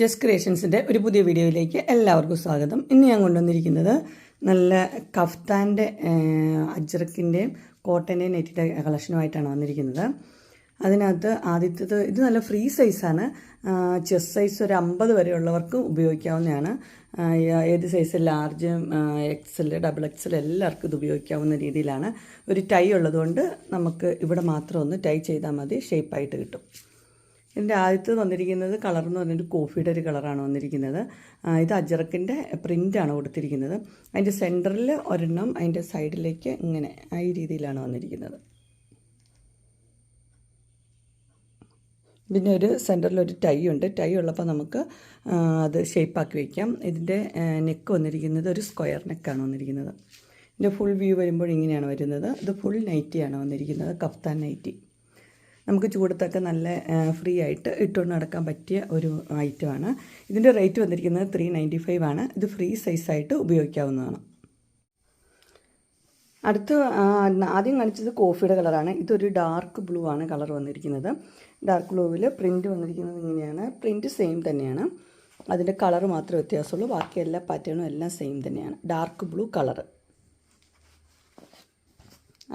Just ക്രിയേഷൻസിന്റെ ഒരു പുതിയ വീഡിയോയിലേക്ക് എല്ലാവർക്കും സ്വാഗതം. ഇന്ന് ഞാൻ കൊണ്ടുവന്നിരിക്കുന്നത് നല്ല കഫ്താന്റെ അജ്രക്കിന്റെയും കോട്ടന്റെയും നെറ്റിന്റെ കളക്ഷനുമായിട്ടാണ് വന്നിരിക്കുന്നത്. അതിനകത്ത് ആദ്യത്തേത് ഇത് നല്ല ഫ്രീ സൈസാണ് ചെസ് സൈസ് ഒരു അമ്പത് വരെയുള്ളവർക്ക് ഉപയോഗിക്കാവുന്നതാണ്. ഏത് size large XL double XL എല്ലാവർക്കും ഇത് ഉപയോഗിക്കാവുന്ന രീതിയിലാണ്. ഒരു ടൈ ഉള്ളതുകൊണ്ട് നമുക്ക് ഇവിടെ മാത്രം ഒന്ന് ടൈ ചെയ്താൽ മതി ഷേപ്പായിട്ട് കിട്ടും. ഇതിന്റെ ആദ്യത്തെ വന്നിരിക്കുന്നത് കളർ എന്ന് പറഞ്ഞിട്ട് കോഫിയുടെ ഒരു കളറാണ് വന്നിരിക്കുന്നത്. ഇത് അജറക്കിന്റെ പ്രിന്റാണ് കൊടുത്തിരിക്കുന്നത്. അതിന്റെ സെന്ററിൽ ഒരെണ്ണം അതിന്റെ സൈഡിലേക്ക് ഇങ്ങനെ ആ രീതിയിലാണ് വന്നിരിക്കുന്നത്. പിന്നെ ഒരു സെന്ററിൽ ഒരു ടൈ ഉണ്ട്. ടൈ ഉള്ളപ്പോൾ നമുക്ക് അത് ഷേപ്പാക്കി വയ്ക്കാം ഇതിന്റെ നെക്ക് വന്നിരിക്കുന്നത് ഒരു സ്ക്വയർ നെക്കാണ് വന്നിരിക്കുന്നത്. ഇതിന്റെ ഫുൾ വ്യൂ വരുമ്പോൾ ഇങ്ങനെയാണ് വരുന്നത്. ഇത് ഫുൾ നൈറ്റിയാണ് വന്നിരിക്കുന്നത്. കഫ്താൻ നൈറ്റി നമുക്ക് ചൂടത്തൊക്കെ നല്ല ഫ്രീ ആയിട്ട് ഇട്ടുകൊണ്ട് നടക്കാൻ പറ്റിയ ഒരു ഐറ്റമാണ് ഇതിന്റെ റേറ്റ് വന്നിരിക്കുന്നത് ത്രീ നയന്റി ഫൈവ് ആണ്. ഇത് ഫ്രീ സൈസായിട്ട് ഉപയോഗിക്കാവുന്നതാണ്. അടുത്ത ആദ്യം കാണിച്ചത് കോഫിയുടെ കളറാണ് ഇതൊരു ഡാർക്ക് ബ്ലൂ ആണ് കളർ വന്നിരിക്കുന്നത്. ഡാർക്ക് ബ്ലൂവിൽ പ്രിന്റ് വന്നിരിക്കുന്നത് ഇങ്ങനെയാണ്. പ്രിന്റ് സെയിം തന്നെയാണ്. അതിന്റെ കളർ മാത്രമേ വ്യത്യാസമുള്ളൂ. ബാക്കി എല്ലാ പാറ്റേണും എല്ലാം സെയിം തന്നെയാണ്. ഡാർക്ക് ബ്ലൂ കളറ്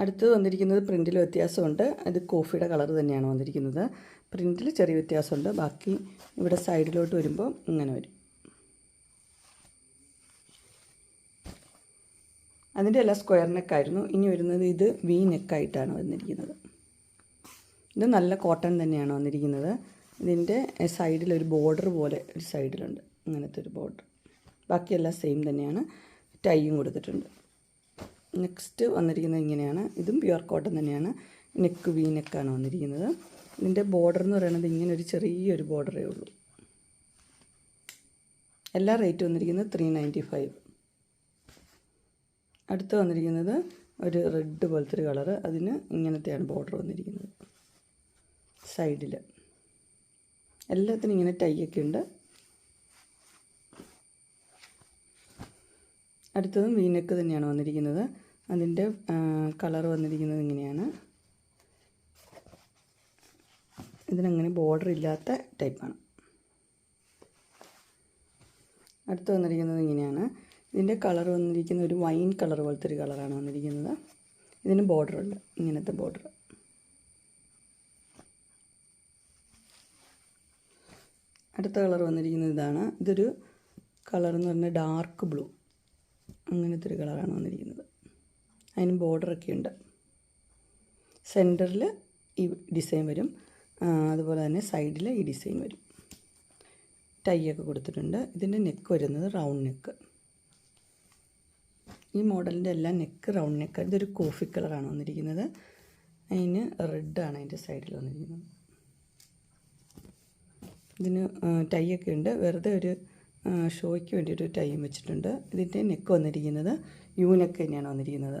അടുത്തത് വന്നിരിക്കുന്നത് പ്രിന്റിൽ വ്യത്യാസമുണ്ട്. അത് കോഫിയുടെ കളർ തന്നെയാണ് വന്നിരിക്കുന്നത്. പ്രിന്റിൽ ചെറിയ വ്യത്യാസമുണ്ട്. ബാക്കി ഇവിടെ സൈഡിലോട്ട് വരുമ്പോൾ ഇങ്ങനെ വരും. അതിന്റെ എല്ലാ സ്ക്വയർ നെക്കായിരുന്നു. ഇനി വരുന്നത് ഇത് വി നെക്കായിട്ടാണ് വന്നിരിക്കുന്നത്. ഇത് നല്ല കോട്ടൺ തന്നെയാണ് വന്നിരിക്കുന്നത്. ഇതിന്റെ സൈഡിലൊരു ബോർഡർ പോലെ ഒരു സൈഡിലുണ്ട്. അങ്ങനത്തെ ഒരു ബോർഡർ. ബാക്കിയെല്ലാം സെയിം തന്നെയാണ്. ടൈയും കൊടുത്തിട്ടുണ്ട്. നെക്സ്റ്റ് വന്നിരിക്കുന്നത് ഇങ്ങനെയാണ്. ഇതും പ്യുവർ കോട്ടൺ തന്നെയാണ്. നെക്ക് വി നെക്കാണ് വന്നിരിക്കുന്നത്. ഇതിന്റെ ബോർഡർ എന്ന് പറയുന്നത് ഇങ്ങനെ ഒരു ചെറിയൊരു ബോർഡറേ ഉള്ളൂ. എല്ലാ റേറ്റ് വന്നിരിക്കുന്നത് ത്രീ നയന്റി ഫൈവ് അടുത്ത് വന്നിരിക്കുന്നത് ഒരു റെഡ് പോലത്തെ ഒരു കളറ് അതിന് ഇങ്ങനത്തെയാണ് ബോർഡർ വന്നിരിക്കുന്നത്. സൈഡിൽ എല്ലാത്തിനും ഇങ്ങനെ ടൈയൊക്കെ ഉണ്ട്. അടുത്തതും വീനക്ക് തന്നെയാണ് വന്നിരിക്കുന്നത്. അതിന്റെ കളർ വന്നിരിക്കുന്നത് ഇങ്ങനെയാണ്. ഇതിനങ്ങനെ ബോർഡർ ഇല്ലാത്ത ടൈപ്പാണ് അടുത്ത് വന്നിരിക്കുന്നത് ഇങ്ങനെയാണ്. ഇതിന്റെ കളർ വന്നിരിക്കുന്ന ഒരു വൈൻ കളർ പോലത്തെ ഒരു കളറാണ് വന്നിരിക്കുന്നത്. ഇതിന് ബോർഡർ ഉണ്ട്. ഇങ്ങനത്തെ ബോർഡർ അടുത്ത കളർ വന്നിരിക്കുന്നത് ഇതാണ്. ഇതൊരു കളർ എന്ന് പറഞ്ഞാൽ ഡാർക്ക് ബ്ലൂ അങ്ങനത്തെ ഒരു കളറാണ് വന്നിരിക്കുന്നത്. അതിന് ബോർഡറൊക്കെ ഉണ്ട്. സെന്ററിൽ ഈ ഡിസൈൻ വരും. അതുപോലെ തന്നെ സൈഡിൽ ഈ ഡിസൈൻ വരും. ടൈയൊക്കെ കൊടുത്തിട്ടുണ്ട്. ഇതിന്റെ നെക്ക് വരുന്നത് റൗണ്ട് നെക്ക്. ഈ മോഡലിന്റെ എല്ലാം നെക്ക് റൗണ്ട് നെക്ക്. ഇതൊരു കോഫി കളറാണ് വന്നിരിക്കുന്നത്. അതിന് റെഡാണ് അതിന്റെ സൈഡിൽ വന്നിരിക്കുന്നത്. ഇതിന് ടൈയൊക്കെ ഉണ്ട്. വെറുതെ ഒരു ഷോയ്ക്ക് വേണ്ടിയിട്ട് ടൈയും വെച്ചിട്ടുണ്ട്. ഇതിന്റെ നെക്ക് വന്നിരിക്കുന്നത് യൂനെക്ക് തന്നെയാണ് വന്നിരിക്കുന്നത്.